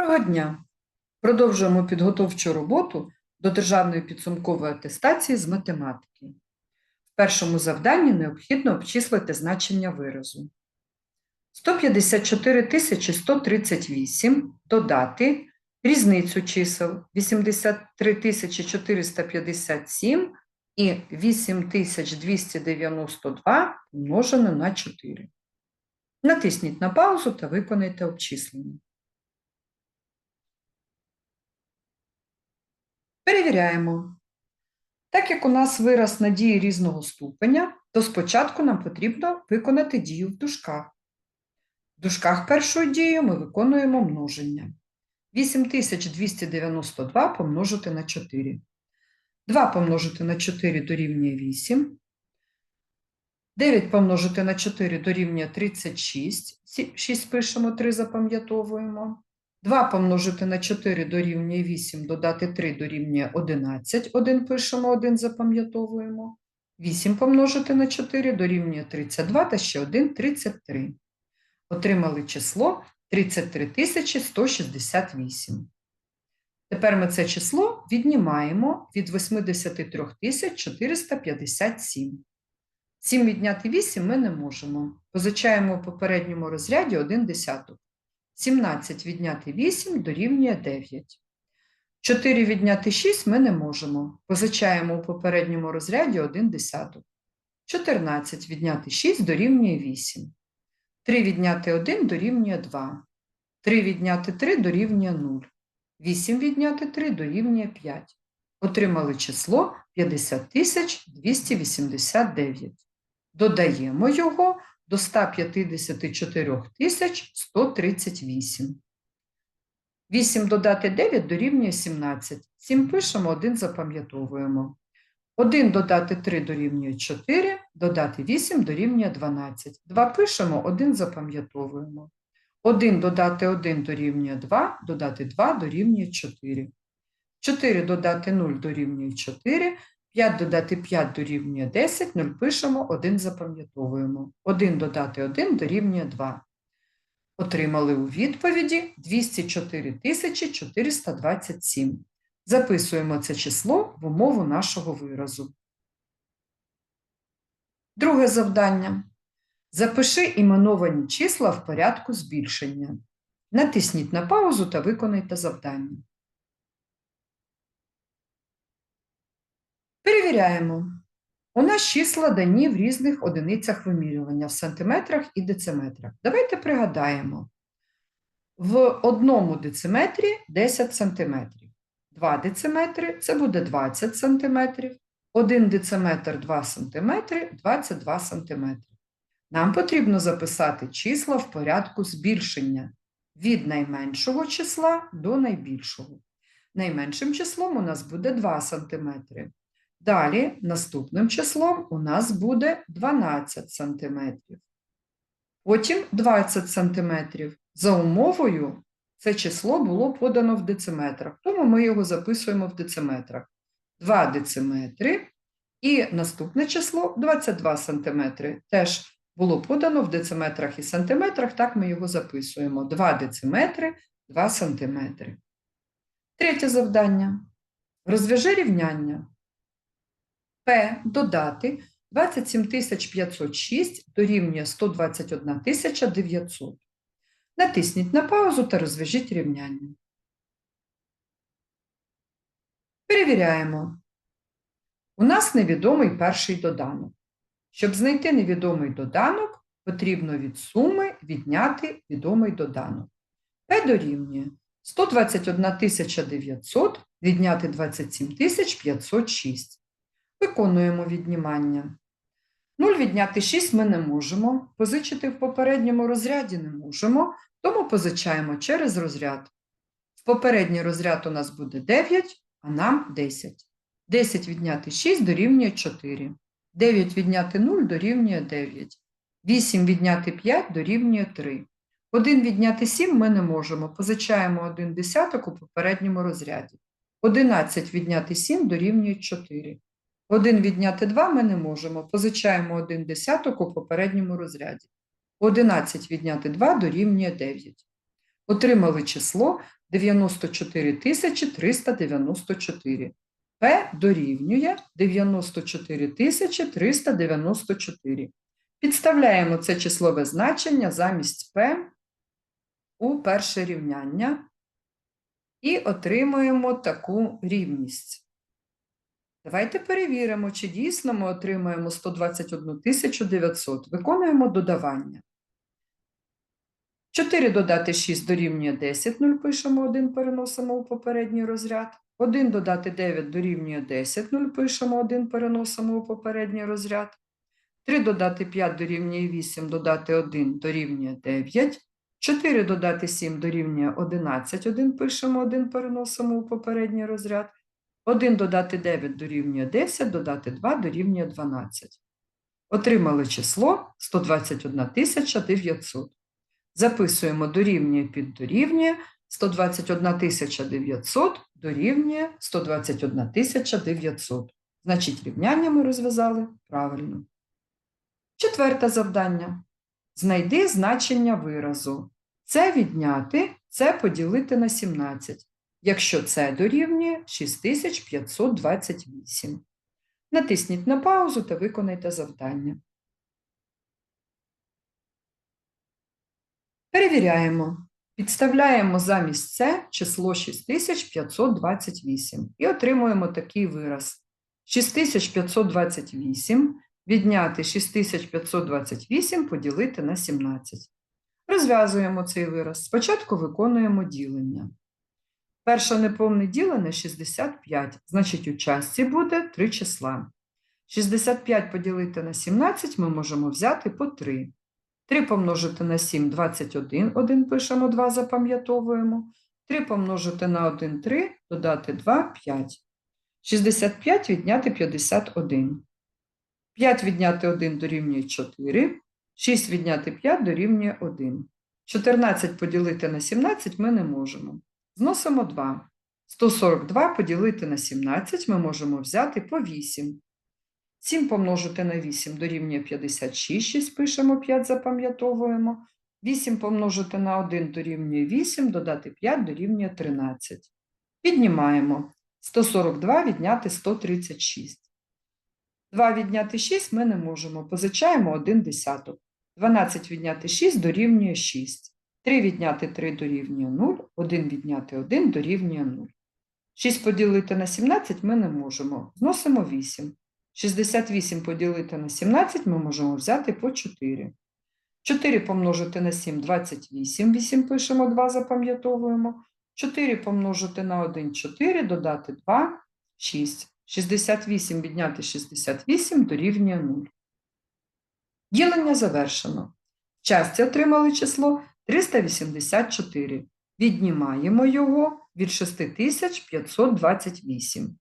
Доброго дня! Продовжуємо підготовчу роботу до державної підсумкової атестації з математики. В першому завданні необхідно обчислити значення виразу. 154 138 додати різницю чисел 83 457 і 8292 помножене на 4. Натисніть на паузу та виконайте обчислення. Перевіряємо. Так як у нас вираз на дії різного ступеня, то спочатку нам потрібно виконати дію в дужках. В дужках першою дією ми виконуємо множення. 8292 помножити на 4. 2 помножити на 4 дорівнює 8. 9 помножити на 4 дорівнює 36. 6 пишемо, 3 запам'ятовуємо. 2 помножити на 4 дорівнює 8, додати 3 дорівнює 11. 1 пишемо, 1 запам'ятовуємо. 8 помножити на 4 дорівнює 32 та ще 1 – 33. Отримали число 33 168. Тепер ми це число віднімаємо від 83 457. 7 відняти 8 ми не можемо. Позичаємо у попередньому розряді 1 десяток. 17 відняти 8 дорівнює 9. 4 відняти 6 ми не можемо. Позичаємо у попередньому розряді 1 десяток. 14 відняти 6 дорівнює 8. 3 відняти 1 дорівнює 2. 3 відняти 3 дорівнює 0. 8 відняти 3 дорівнює 5. Отримали число 50 289. Додаємо його до 154 138. 8 додати 9 дорівнює 17. 7 пишемо, 1 запам'ятовуємо. 1 додати 3 дорівнює 4, додати 8 дорівнює 12. 2 пишемо, 1 запам'ятовуємо. 1 додати 1 дорівнює 2, додати 2 дорівнює 4. 4 додати 0 дорівнює 4, 5 додати 5 дорівнює 10, 0 пишемо, 1 запам'ятовуємо. 1 додати 1 дорівнює 2. Отримали у відповіді 204 427. Записуємо це число в умову нашого виразу. Друге завдання. Запиши іменовані числа в порядку збільшення. Натисніть на паузу та виконайте завдання. Перевіряємо. У нас числа дані в різних одиницях вимірювання в сантиметрах і дециметрах. Давайте пригадаємо. В одному дециметрі 10 сантиметрів. 2 дециметри – це буде 20 сантиметрів. 1 дециметр – 2 сантиметри, 22 сантиметри. Нам потрібно записати числа в порядку збільшення від найменшого числа до найбільшого. Найменшим числом у нас буде 2 сантиметри. Далі наступним числом у нас буде 12 см. Потім 20 см. За умовою це число було подано в дециметрах, тому ми його записуємо в дециметрах. 2 дециметри. І наступне число 22 см. Теж було подано в дециметрах і сантиметрах, так ми його записуємо. 2 дециметри, 2 сантиметри. Третє завдання. Розв'яжи рівняння. П додати 27 506 дорівнює 121 900. Натисніть на паузу та розв'яжіть рівняння. Перевіряємо. У нас невідомий перший доданок. Щоб знайти невідомий доданок, потрібно від суми відняти відомий доданок. П дорівнює 121 900 відняти 27 506. Виконуємо віднімання. 0 відняти 6 ми не можемо, позичити в попередньому розряді не можемо, тому позичаємо через розряд. В попередній розряд у нас буде 9, а нам 10. 10 відняти 6 дорівнює 4. 9 відняти 0 дорівнює 9. 8 відняти 5 дорівнює 3. 1 відняти 7 ми не можемо, позичаємо 1 десяток у попередньому розряді. 11 відняти 7 дорівнює 4. 1 відняти 2 ми не можемо. Позичаємо 1 десяток у попередньому розряді. 11 відняти 2 дорівнює 9. Отримали число 94 394. П дорівнює 94 394. Підставляємо це числове значення замість П у перше рівняння і отримуємо таку рівність. Давайте перевіримо, чи дійсно ми отримаємо 121 900. Виконуємо додавання. 4 додати 6 дорівнює 10, 0 пишемо 1, переносимо у попередній розряд. 1 додати 9 дорівнює 10, 0 пишемо 1, переносимо у попередній розряд. 3 додати 5 дорівнює 8, додати 1 дорівнює 9. 4 додати 7 дорівнює 11, 1 пишемо 1, переносимо у попередній розряд. 1 додати 9 дорівнює 10, додати 2 дорівнює 12. Отримали число 121 900. Записуємо дорівнює під дорівнює 121 900 дорівнює 121 900. Значить, рівняння ми розв'язали правильно. Четверте завдання. Знайди значення виразу. Це відняти, це поділити на 17, якщо це дорівнює 6528. Натисніть на паузу та виконайте завдання. Перевіряємо. Підставляємо замість це число 6528 і отримуємо такий вираз. 6528 відняти 6528 поділити на 17. Розв'язуємо цей вираз. Спочатку виконуємо ділення. Перше неповне ділене 65, значить у частці буде 3 числа. 65 поділити на 17 ми можемо взяти по 3. 3 помножити на 7 – 21, 1 пишемо, 2 запам'ятовуємо. 3 помножити на 1 – 3, додати 2 – 5. 65 відняти 51. 5 відняти 1 дорівнює 4, 6 відняти 5 дорівнює 1. 14 поділити на 17 ми не можемо. Зносимо 2. 142 поділити на 17 ми можемо взяти по 8. 7 помножити на 8 дорівнює 56, 6 пишемо, 5 запам'ятовуємо. 8 помножити на 1 дорівнює 8, додати 5 дорівнює 13. Піднімаємо. 142 відняти 136. 2 відняти 6 ми не можемо. Позичаємо 1 десяток. 12 відняти 6 дорівнює 6. 3 відняти 3 дорівнює 0. 1 відняти 1 дорівнює 0. 6 поділити на 17 ми не можемо. Зносимо 8. 68 поділити на 17 ми можемо взяти по 4. 4 помножити на 7 – 28. 8 пишемо, 2 запам'ятовуємо. 4 помножити на 1 – 4, додати 2 – 6. 68 відняти 68 дорівнює 0. Ділення завершено. В часті отримали число 384. Віднімаємо його від 6528.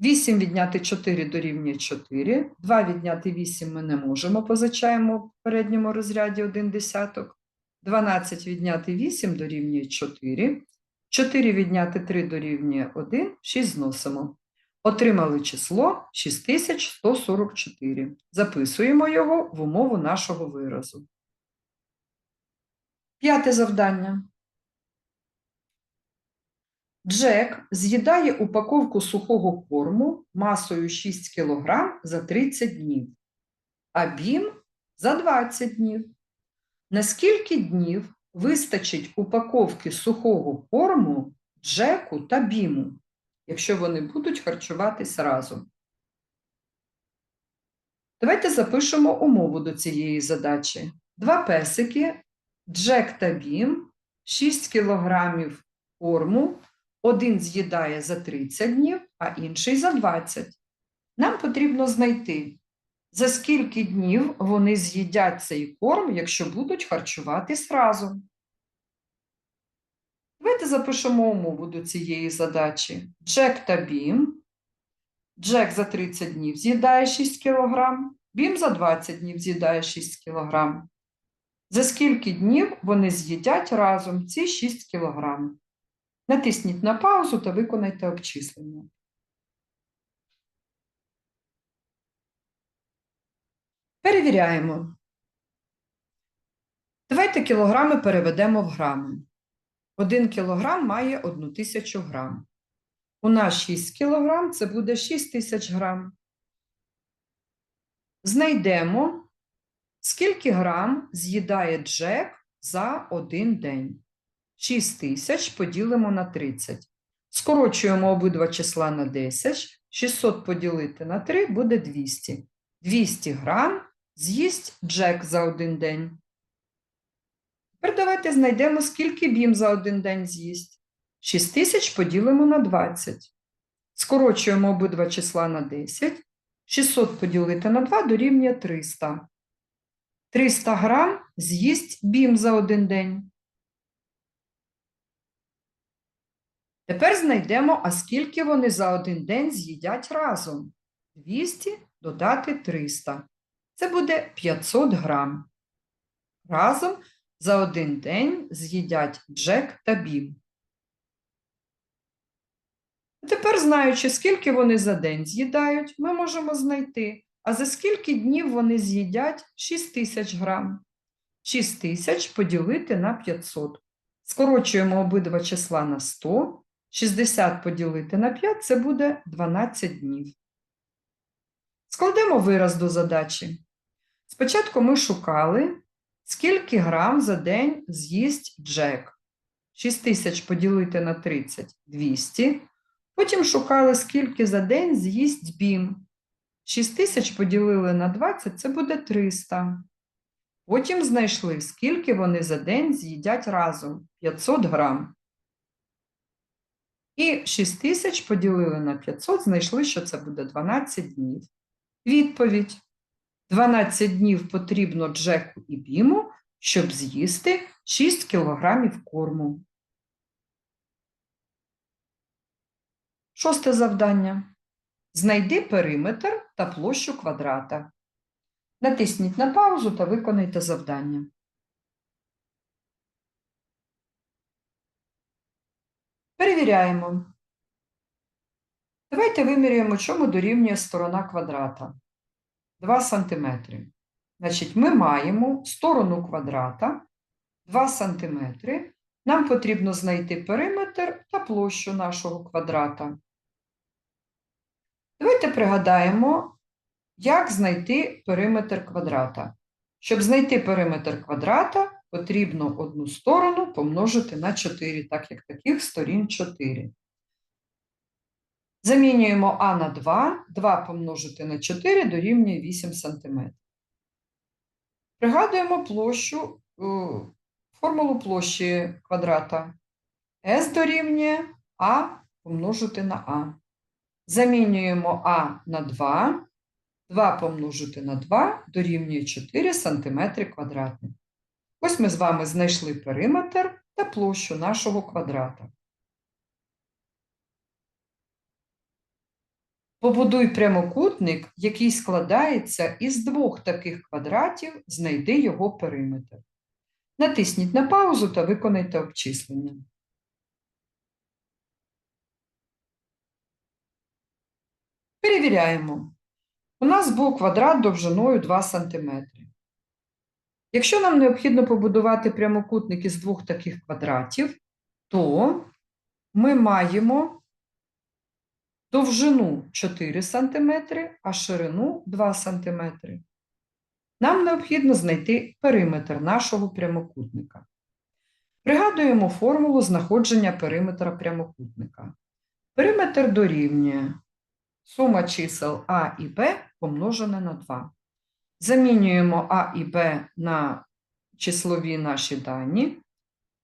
8 відняти 4 дорівнює 4. 2 відняти 8 ми не можемо, позичаємо в передньому розряді 1 десяток. 12 відняти 8 дорівнює 4. 4 відняти 3 дорівнює 1, 6 зносимо. Отримали число 6144. Записуємо його в умову нашого виразу. П'яте завдання. Джек з'їдає упаковку сухого корму масою 6 кг за 30 днів, а Бім за 20 днів. На скільки днів вистачить упаковки сухого корму Джеку та Біму, якщо вони будуть харчуватись разом? Давайте запишемо умову до цієї задачі. Два песики, Джек та Бім, 6 кг корму один з'їдає за 30 днів, а інший за 20. Нам потрібно знайти, за скільки днів вони з'їдять цей корм, якщо будуть харчуватись разом. Давайте запишемо умову до цієї задачі. Джек та Бім. Джек за 30 днів з'їдає 6 кг, Бім за 20 днів з'їдає 6 кг. За скільки днів вони з'їдять разом ці 6 кг? Натисніть на паузу та виконайте обчислення. Перевіряємо. Давайте кілограми переведемо в грами. 1 кілограм має 1 тисячу грам. У нас 6 кілограм, це буде 6 тисяч грам. Знайдемо, скільки грам з'їдає Джек за один день. 6 тисяч поділимо на 30. Скорочуємо обидва числа на 10. 600 поділити на 3 буде 200. 200 грам з'їсть Джек за один день. Тепер давайте знайдемо, скільки бім за один день з'їсть. 6 тисяч поділимо на 20. Скорочуємо обидва числа на 10. 600 поділити на 2 дорівнює 300. 300 грам з'їсть бім за один день. Тепер знайдемо, а скільки вони за один день з'їдять разом. 200 додати 300. Це буде 500 грам. Разом за один день з'їдять Джек та Бім. Тепер, знаючи, скільки вони за день з'їдають, ми можемо знайти, а за скільки днів вони з'їдять 6 тисяч грам. 6 тисяч поділити на 500. Скорочуємо обидва числа на 100. 60 поділити на 5 це буде 12 днів. Складемо вираз до задачі. Спочатку ми шукали, скільки грам за день з'їсть Джек. 6 тисяч поділити на 30 – 200. Потім шукали, скільки за день з'їсть Бім. 6 тисяч поділили на 20 – це буде 300. Потім знайшли, скільки вони за день з'їдять разом – 500 грам. І 6 тисяч поділили на 500, знайшли, що це буде 12 днів. Відповідь. 12 днів потрібно Джеку і Біму, щоб з'їсти 6 кілограмів корму. Шосте завдання. Знайди периметр та площу квадрата. Натисніть на паузу та виконайте завдання. Перевіряємо. Давайте виміряємо, чому дорівнює сторона квадрата. 2 см. Значить, ми маємо сторону квадрата 2 см. Нам потрібно знайти периметр та площу нашого квадрата. Давайте пригадаємо, як знайти периметр квадрата. Щоб знайти периметр квадрата, потрібно одну сторону помножити на 4, так як таких сторін 4. Замінюємо А на 2, 2 помножити на 4 дорівнює 8 см. Пригадуємо площу, е, формулу площі квадрата. С дорівнює А помножити на А. Замінюємо А на 2, 2 помножити на 2 дорівнює 4 см квадратних. Ось ми з вами знайшли периметр та площу нашого квадрата. Побудуй прямокутник, який складається із двох таких квадратів, знайди його периметр. Натисніть на паузу та виконайте обчислення. Перевіряємо. У нас був квадрат довжиною 2 см. Якщо нам необхідно побудувати прямокутник із двох таких квадратів, то ми маємо довжину 4 см, а ширину 2 см. Нам необхідно знайти периметр нашого прямокутника. Пригадуємо формулу знаходження периметра прямокутника. Периметр дорівнює сума чисел А і Б помножене на 2. Замінюємо А і Б на числові наші дані.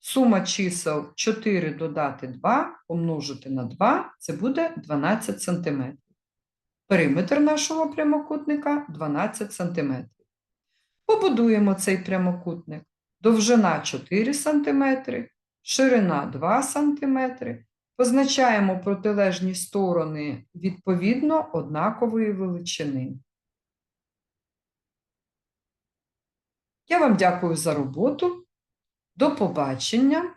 Сума чисел 4 додати 2 помножити на 2 це буде 12 см. Периметр нашого прямокутника 12 см. Побудуємо цей прямокутник. Довжина 4 см, ширина 2 см. Позначаємо протилежні сторони відповідно однакової величини. Я вам дякую за роботу. До побачення.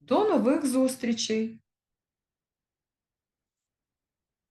До нових зустрічей!